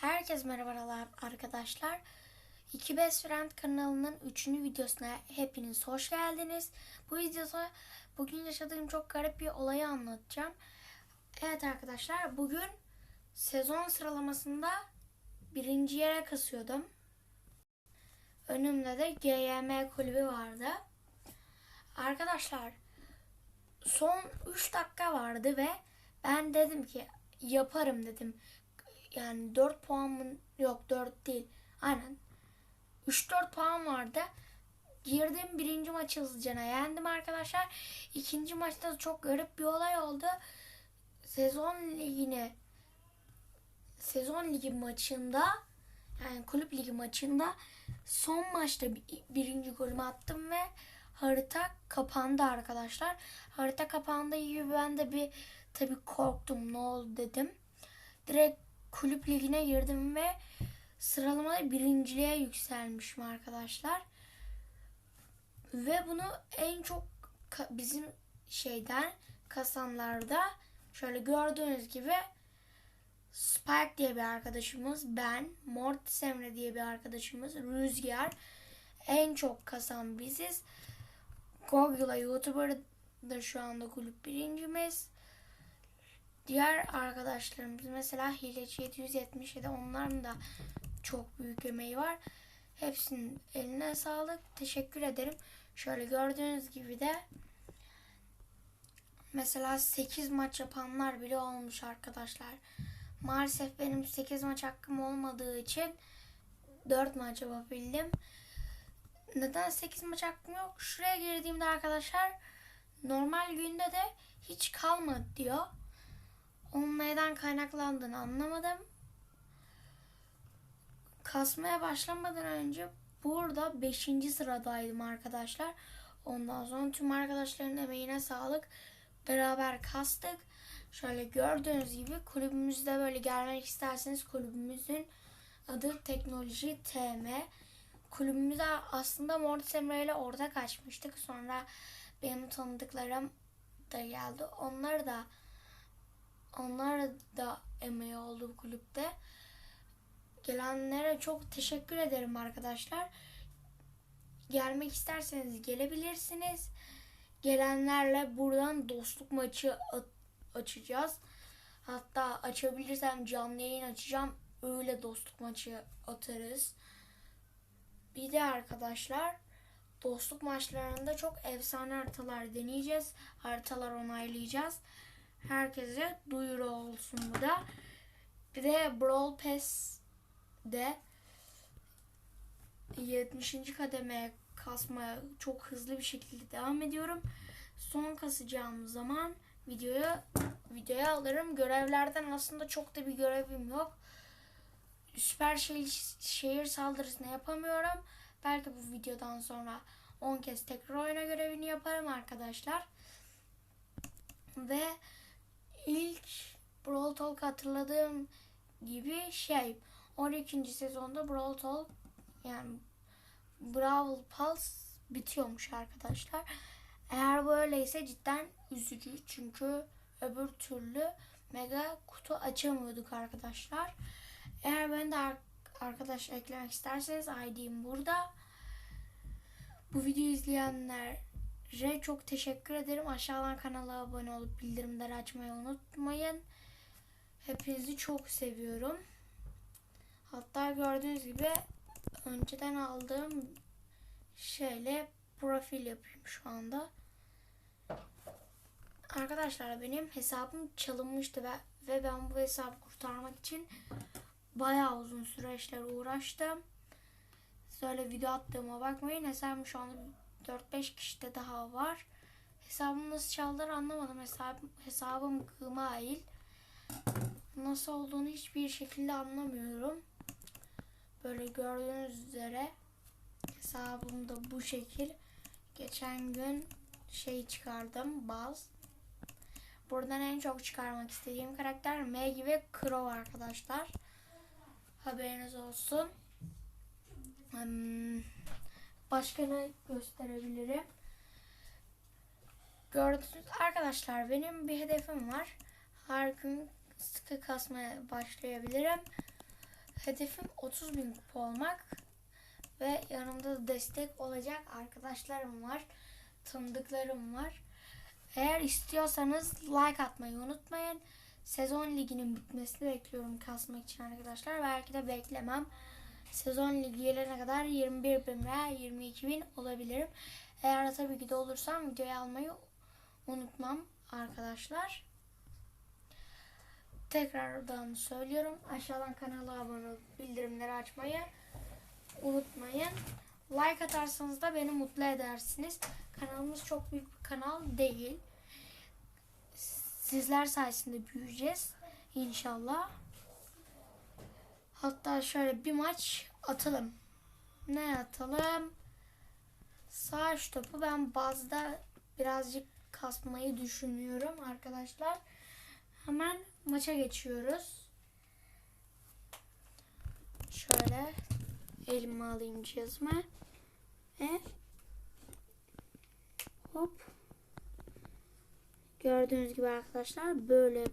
Herkese merhabalar arkadaşlar. İki Best Friend kanalının 3. videosuna hepiniz hoş geldiniz. Bu videoda bugün yaşadığım çok garip bir olayı anlatacağım. Evet arkadaşlar bugün sezon sıralamasında birinci yere kasıyordum. Önümde de GYM kulübü vardı. Arkadaşlar son 3 dakika vardı ve ben dedim ki yaparım dedim. Yani 4 puan? Yok 4 değil. Aynen. 3-4 puan vardı. Girdim birinci maçı hızlıcana yendim arkadaşlar. İkinci maçta da çok garip bir olay oldu. Sezon ligine sezon ligi maçında yani kulüp ligi maçında son maçta bir- birinci golümü attım ve harita kapandı arkadaşlar. Harita kapandığı gibi ben de bir tabii korktum ne oldu dedim. Direkt kulüp ligine girdim ve sıralamada birinciliğe yükselmişim arkadaşlar. Ve bunu en çok bizim şeyden kasanlarda şöyle gördüğünüz gibi Spike diye bir arkadaşımız, ben, Mortis Emre diye bir arkadaşımız, Rüzgar en çok kasan biziz. Google'a YouTuber da şu anda kulüp birincimiz. Diğer arkadaşlarımız mesela Hileci 777 onların da çok büyük emeği var. Hepsinin eline sağlık. Teşekkür ederim. Şöyle gördüğünüz gibi de mesela 8 maç yapanlar bile olmuş arkadaşlar. Maalesef benim 8 maç hakkım olmadığı için 4 maç yapabildim. Neden 8 maç hakkım yok? Şuraya girdiğimde arkadaşlar normal günde de hiç kalmadı diyor. Onun neden kaynaklandığını anlamadım. Kasmaya başlamadan önce burada 5. sıradaydım arkadaşlar. Ondan sonra tüm arkadaşların emeğine sağlık. Beraber kastık. Şöyle gördüğünüz gibi kulübümüzde böyle gelmek isterseniz kulübümüzün adı Teknoloji TM. Kulübümüze aslında Mortis Emre ile ortak açmıştık. Sonra benim tanıdıklarım da geldi. Onları da onlar da emeği oldu bu kulüpte. Gelenlere çok teşekkür ederim arkadaşlar. Gelmek isterseniz gelebilirsiniz. Gelenlerle buradan dostluk maçı açacağız. Hatta açabilirsem canlı yayın açacağım. Öyle dostluk maçı atarız. Bir de arkadaşlar dostluk maçlarında çok efsane haritalar deneyeceğiz. Haritalar onaylayacağız. Herkese duyuru olsun bu da. Bir de Brawl Pass'de 70. kademeye kasmaya çok hızlı bir şekilde devam ediyorum. Son kasacağım zaman videoya videoya alırım. Görevlerden aslında çok da bir görevim yok. Süper şehir, şehir saldırısını yapamıyorum. Belki bu videodan sonra 10 kez tekrar oyna görevini yaparım arkadaşlar. Ve ilk Brawl Talk hatırladığım gibi şey 12. sezonda Brawl Talk yani Brawl Pulse bitiyormuş arkadaşlar. Eğer böyleyse cidden üzücü çünkü öbür türlü mega kutu açamıyorduk arkadaşlar. Eğer ben de ar- arkadaş eklemek isterseniz ID'm burada. Bu videoyu izleyenlere çok teşekkür ederim. Aşağıdan kanala abone olup bildirimleri açmayı unutmayın. Hepinizi çok seviyorum. Hatta gördüğünüz gibi önceden aldığım şeyle profil yapayım şu anda. Arkadaşlar benim hesabım çalınmıştı ve, ve ben bu hesabı kurtarmak için bayağı uzun süreçler uğraştım. Böyle video attığıma bakmayın. Hesabım şu anda 4-5 kişide daha var. Hesabımı nasıl çaldılar anlamadım. Hesabım, hesabım Gmail. Nasıl olduğunu hiçbir şekilde anlamıyorum. Böyle gördüğünüz üzere hesabım da bu şekil. Geçen gün şey çıkardım. Baz. Buradan en çok çıkarmak istediğim karakter Meg ve Crow arkadaşlar. Haberiniz olsun. Hmm, Başka ne gösterebilirim? Gördünüz arkadaşlar benim bir hedefim var. Her gün sıkı kasmaya başlayabilirim. hedefim 30 bin kupa olmak ve yanımda da destek olacak arkadaşlarım var, tanıdıklarım var. Eğer istiyorsanız like atmayı unutmayın. Sezon liginin bitmesini bekliyorum kasmak için arkadaşlar. Belki de beklemem. Sezon ligi gelene kadar 21 bin veya 22 bin olabilirim. Eğer tabii ki de olursam videoyu almayı unutmam arkadaşlar. Tekrardan söylüyorum. Aşağıdan kanala abone olup bildirimleri açmayı unutmayın. Like atarsanız da beni mutlu edersiniz. Kanalımız çok büyük bir kanal değil. Sizler sayesinde büyüyeceğiz inşallah. Hatta şöyle bir maç atalım. Ne atalım? Sağ üç topu ben bazda birazcık kasmayı düşünüyorum arkadaşlar. Hemen maça geçiyoruz. Şöyle elime alayım cihazımı. Ve hop. Gördüğünüz gibi arkadaşlar böyle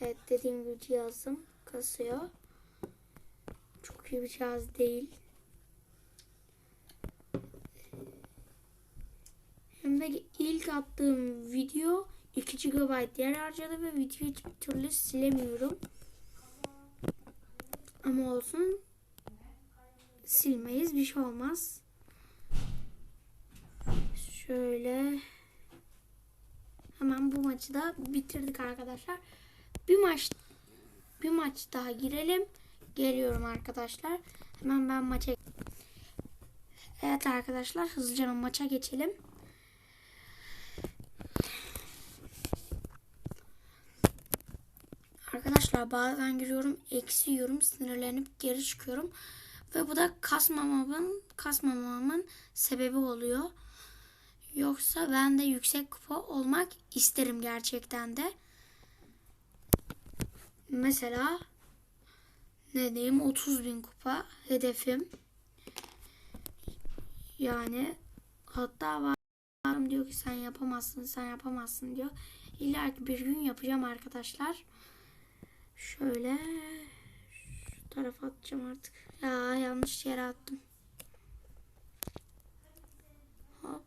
Evet dediğim gibi cihazım kasıyor. Çok iyi bir cihaz değil. Hem de ilk attığım video 2 GB yer harcadı ve videoyu hiçbir türlü silemiyorum. Ama olsun silmeyiz bir şey olmaz. Şöyle hemen bu maçı da bitirdik arkadaşlar. Bir maç bir maç daha girelim. Geliyorum arkadaşlar. Hemen ben maça Evet arkadaşlar hızlıca maça geçelim. Arkadaşlar bazen giriyorum, eksiyorum, sinirlenip geri çıkıyorum. Ve bu da kasmamamın, kasmamamın sebebi oluyor. Yoksa ben de yüksek kupa olmak isterim gerçekten de. Mesela ne diyeyim 30 bin kupa hedefim. Yani hatta var diyor ki sen yapamazsın sen yapamazsın diyor. İlla ki bir gün yapacağım arkadaşlar. Şöyle şu tarafa atacağım artık. Ya yanlış yere attım. Hop.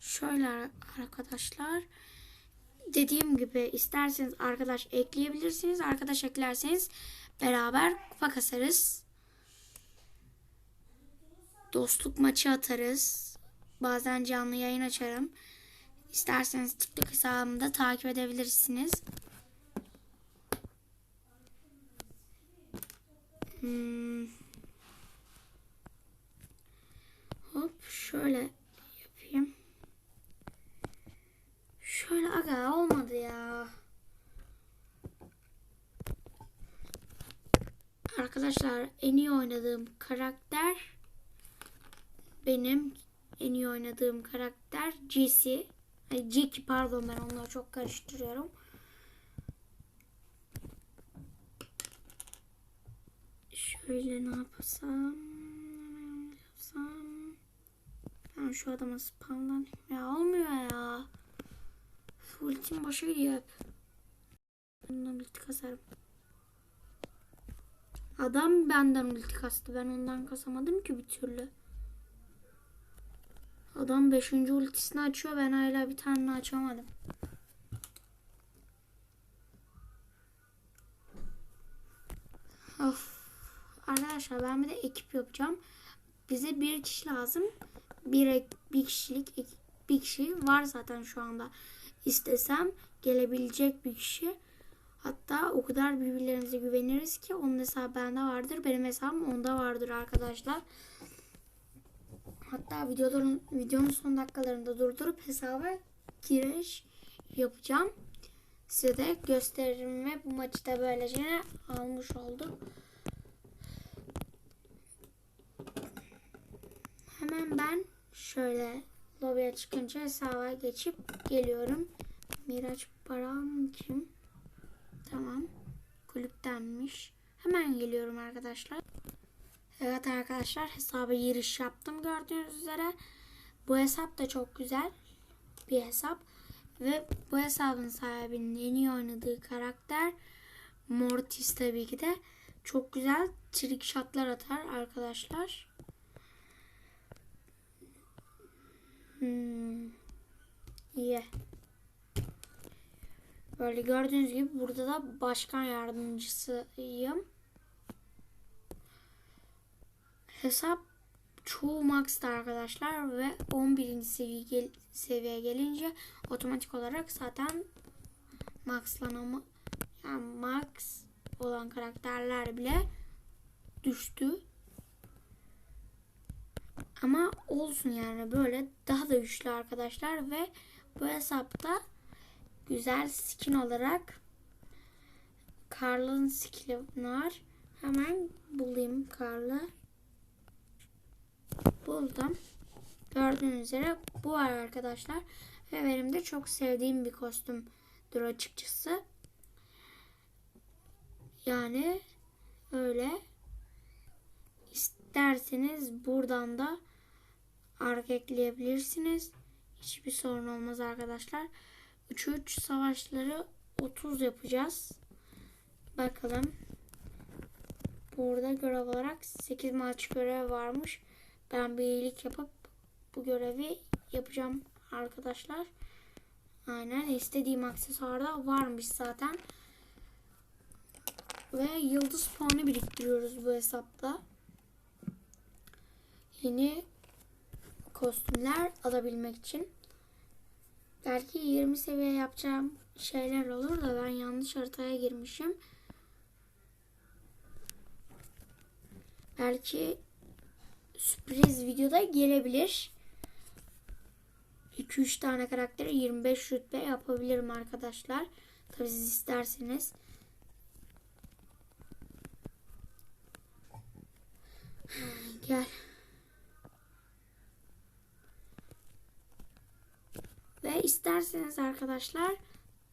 Şöyle arkadaşlar. Dediğim gibi isterseniz arkadaş ekleyebilirsiniz. Arkadaş eklerseniz beraber kupa kasarız. Dostluk maçı atarız. Bazen canlı yayın açarım. İsterseniz TikTok hesabımda takip edebilirsiniz. Hmm. Hop şöyle yapayım. Şöyle aga olmadı ya. Arkadaşlar en iyi oynadığım karakter benim en iyi oynadığım karakter GC. Ay Jackie pardon ben onları çok karıştırıyorum. Şöyle ne yapsam? Ne yapsam? Ben şu adama spamlanayım. Ya olmuyor ya. Ultim boşa gidiyor hep. Ondan ulti kasarım. Adam benden ulti kastı. Ben ondan kasamadım ki bir türlü. Adam 5. ultisini açıyor. Ben hala bir tane açamadım. Of. Arkadaşlar ben bir de ekip yapacağım. Bize bir kişi lazım. Bir, bir kişilik bir kişi var zaten şu anda. İstesem gelebilecek bir kişi. Hatta o kadar birbirlerimize güveniriz ki onun hesabı bende vardır. Benim hesabım onda vardır arkadaşlar. Hatta videoların, videonun son dakikalarında durdurup hesaba giriş yapacağım. Size de gösteririm ve bu maçı da böylece almış oldum. Hemen ben şöyle lobiye çıkınca hesaba geçip geliyorum. Miraç Baran kim? Tamam. Kulüptenmiş. Hemen geliyorum arkadaşlar. Evet arkadaşlar hesaba giriş yaptım gördüğünüz üzere. Bu hesap da çok güzel bir hesap. Ve bu hesabın sahibinin en iyi oynadığı karakter Mortis tabii ki de. Çok güzel trick shotlar atar arkadaşlar. Hmm. İyi. Böyle gördüğünüz gibi burada da başkan yardımcısıyım. Hesap çoğu max'ta arkadaşlar ve 11. seviye gel- seviyeye gelince otomatik olarak zaten maxlanama yani max olan karakterler bile düştü. Ama olsun yani böyle daha da güçlü arkadaşlar ve bu hesapta güzel skin olarak Karl'ın skini var. Hemen bulayım Karl'ı. Buldum. Gördüğünüz üzere bu var arkadaşlar. Ve benim de çok sevdiğim bir kostümdür açıkçası. Yani öyle isterseniz buradan da arka ekleyebilirsiniz. Hiçbir sorun olmaz arkadaşlar. 3-3 savaşları 30 yapacağız. Bakalım. Burada görev olarak 8 maç görev varmış. Ben bir iyilik yapıp bu görevi yapacağım arkadaşlar. Aynen istediğim aksesuarda varmış zaten. Ve yıldız puanı biriktiriyoruz bu hesapta. Yeni kostümler alabilmek için. Belki 20 seviye yapacağım şeyler olur da ben yanlış haritaya girmişim. Belki sürpriz videoda gelebilir. 2-3 tane karakteri 25 rütbe yapabilirim arkadaşlar. Tabi siz isterseniz. Gel. Ve isterseniz arkadaşlar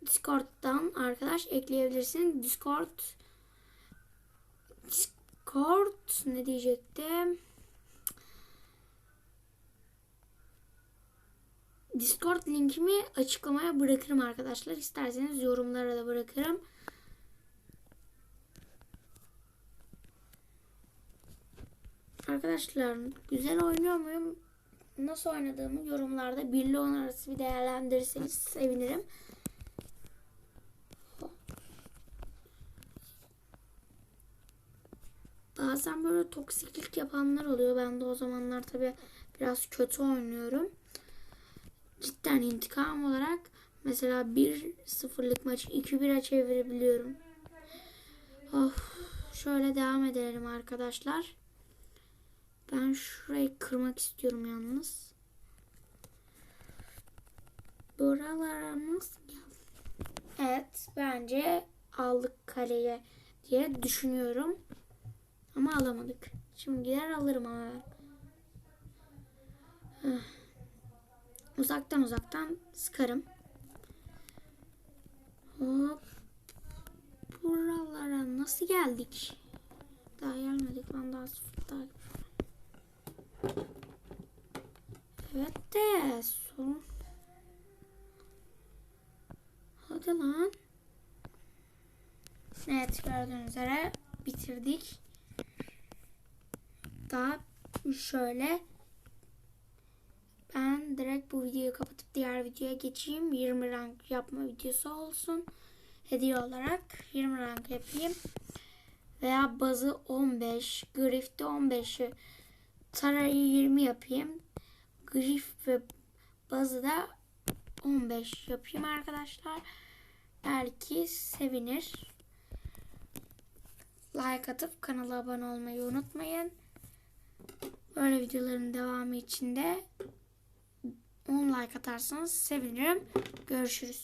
Discord'dan arkadaş ekleyebilirsiniz. Discord Discord ne diyecektim? Discord linkimi açıklamaya bırakırım arkadaşlar. İsterseniz yorumlara da bırakırım. Arkadaşlar güzel oynuyor muyum? Nasıl oynadığımı yorumlarda 1 ile 10 arası bir değerlendirirseniz sevinirim. Bazen böyle toksiklik yapanlar oluyor. Ben de o zamanlar tabii biraz kötü oynuyorum. Cidden intikam olarak mesela 1-0'lık maçı 2-1'e çevirebiliyorum. Of, şöyle devam edelim arkadaşlar. Ben şurayı kırmak istiyorum yalnız. Buralara nasıl geldi? Evet bence aldık kaleye diye düşünüyorum. Ama alamadık. Şimdi gider alırım ama ben. Uzaktan uzaktan sıkarım. Hop. Buralara nasıl geldik? Daha gelmedik. Ben daha sıfır daha Evet de son. Hadi lan. Evet gördüğünüz üzere bitirdik. Daha şöyle ben direkt bu videoyu kapatıp diğer videoya geçeyim. 20 rank yapma videosu olsun. Hediye olarak 20 rank yapayım. Veya bazı 15, Griff'te 15'i Tara'yı 20 yapayım. Griff ve bazı da 15 yapayım arkadaşlar. Belki sevinir. Like atıp kanala abone olmayı unutmayın. Böyle videoların devamı için de 10 like atarsanız sevinirim. Görüşürüz.